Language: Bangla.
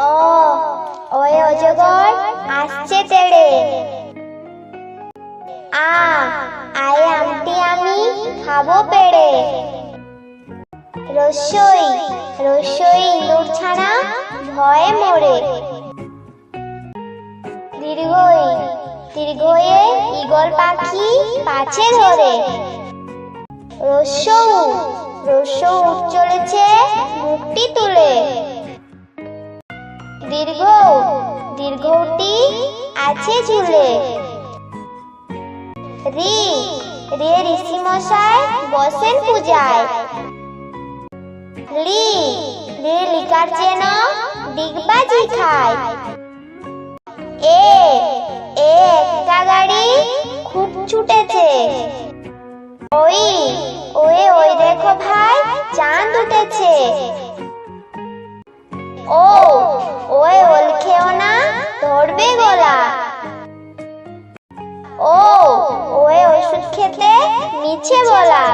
অ ওয়ে অজগর আসছে তেড়ে আ, আয়ে আমটি আমি খাব পেড়ে রসই রসই ইঁদুর ছাড়া ভয়ে মরে। দীর্ঘই, দীর্ঘয়ে ঈগল পাখি পাছে ধরে। রস্যৌ রস্যৌ উঠ চলেছে মুখটি তুলে। দীর্ঘ দীর্ঘটি আছে ঝুলে। রি, রে ঋষি মশাই বসেন পূজায়। লি, রে লিকার যেন ডিগবাজি খায়। এ এ একটা গাড়ি খুব ছুটেছে। ওই ওয়ে ওই দেখো ভাই, চাঁদ উঠেছে। ও না গলা ও ওয়ে ওষুধ খেতে মিছে বলা।